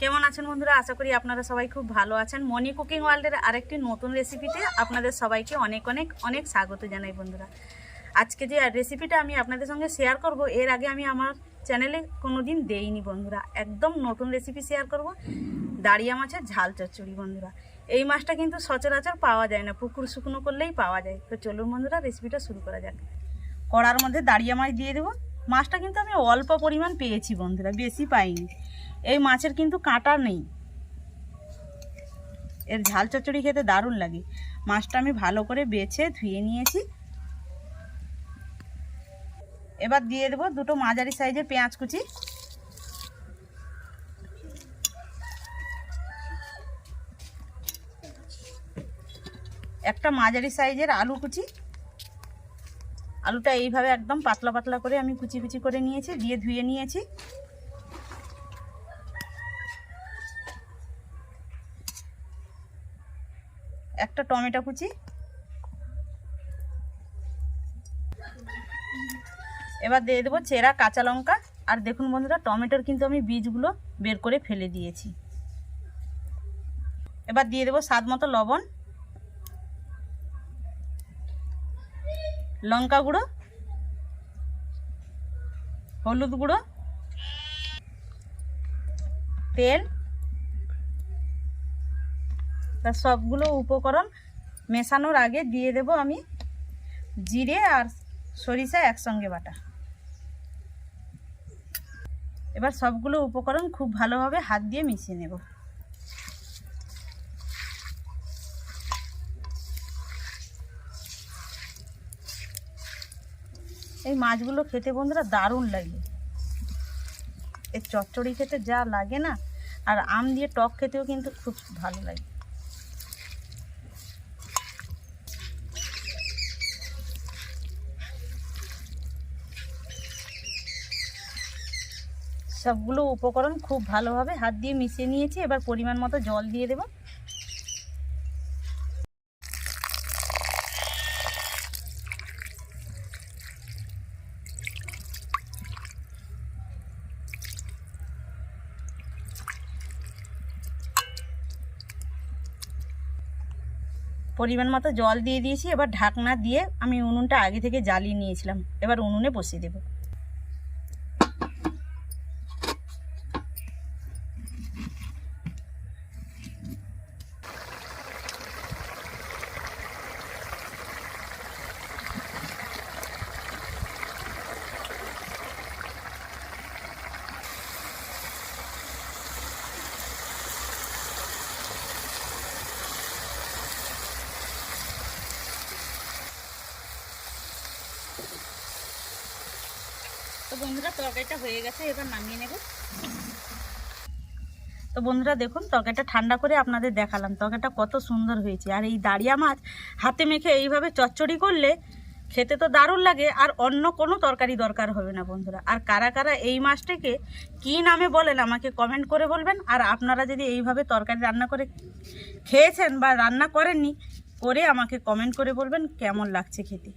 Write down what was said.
কেমন আছেন বন্ধুরা? আশা করি আপনারা সবাই খুব ভালো আছেন। মনি কুকিং ওয়ার্ল্ডের আরেকটি নতুন রেসিপিতে আপনাদের সবাইকে অনেক অনেক অনেক স্বাগত জানাই বন্ধুরা। আজকে যে রেসিপিটা আমি আপনাদের সঙ্গে শেয়ার করব, এর আগে আমি আমার চ্যানেলে কোনো দিন দেইনি বন্ধুরা। একদম নতুন রেসিপি শেয়ার করব। দাঁড়িয়া মাছের ঝাল চচ্চড়ি বন্ধুরা। এই মাছটা কিন্তু সচরাচর পাওয়া যায় না, পুকুর শুকনো করলেই পাওয়া যায়। তো চলুন বন্ধুরা রেসিপিটা শুরু করা যাক। কড়ার মধ্যে দাঁড়িয়া মাছ দিয়ে দেবো। মাছটা কিন্তু আমি অল্প পরিমাণ পেয়েছি বন্ধুরা, বেশি পাইনি। এই মাছের কিন্তু কাঁটা নেই। এর ঝাল চচ্চড়ি খেতে দারুণ লাগে। মাছটা আমি ভালো করে বেছে ধুয়ে নিয়েছি। এবার দিয়ে দেবো দুটো মাঝারি সাইজের পেঁয়াজ কুচি। একটা মাঝারি সাইজের আলু কুচি। আলুটা এইভাবে একদম পাতলা পাতলা করে আমি কুচি কুচি করে নিয়েছি, দিয়ে ধুয়ে নিয়েছি। একটা টমেটো কুচি। এবার দিয়ে দেবো চেরা কাঁচা লঙ্কা। আর দেখুন বন্ধুরা, টমেটোর কিন্তু আমি বীজগুলো বের করে ফেলে দিয়েছি। এবার দিয়ে দেবো স্বাদ মতো লবণ, লঙ্কা গুঁড়ো, হলুদ গুঁড়ো, তেল তা সবগুলো উপকরণ মেশানোর আগে দিয়ে দেব আমি জিরে আর সরিষা একসঙ্গে বাটা। এবার সবগুলো উপকরণ খুব ভালোভাবে হাত দিয়ে মিশিয়ে নেব। এই মাছগুলো খেতে বন্ধুরা দারুণ লাগে। এর চচ্চড়ি খেতে যা লাগে না, আর আম দিয়ে টক খেতেও কিন্তু খুব ভালো লাগে। সবগুলো উপকরণ খুব ভালোভাবে হাত দিয়ে মিশিয়ে নিয়েছি। এবার পরিমাণ মতো জল দিয়ে দেবো। পরিমাণ মতো জল দিয়ে দিয়েছি। এবার ঢাকনা দিয়ে আমি উনুনটা আগে থেকে জ্বালিয়ে নিয়েছিলাম। এবার উনুনে বসিয়ে দেবো। তো বন্ধুরা, তরকারিটা হয়ে গেছে, এবার নামিয়ে নেব। তো বন্ধুরা, দেখুন, তরকারিটা ঠান্ডা করে আপনাদের দেখালাম। তরকারিটা কত সুন্দর হয়েছে। আর এই দাঁড়িয়া মাছ হাতে মেখে এইভাবে চচ্চড়ি করলে খেতে তো দারুণ লাগে, আর অন্য কোনো তরকারি দরকার হবে না বন্ধুরা। আর কারা কারা এই মাছটাকে কী নামে বলেন, আমাকে কমেন্ট করে বলবেন। আর আপনারা যদি এইভাবে তরকারি রান্না করে খেয়েছেন বা রান্না করেননি, করে আমাকে কমেন্ট করে বলবেন কেমন লাগছে খেতে।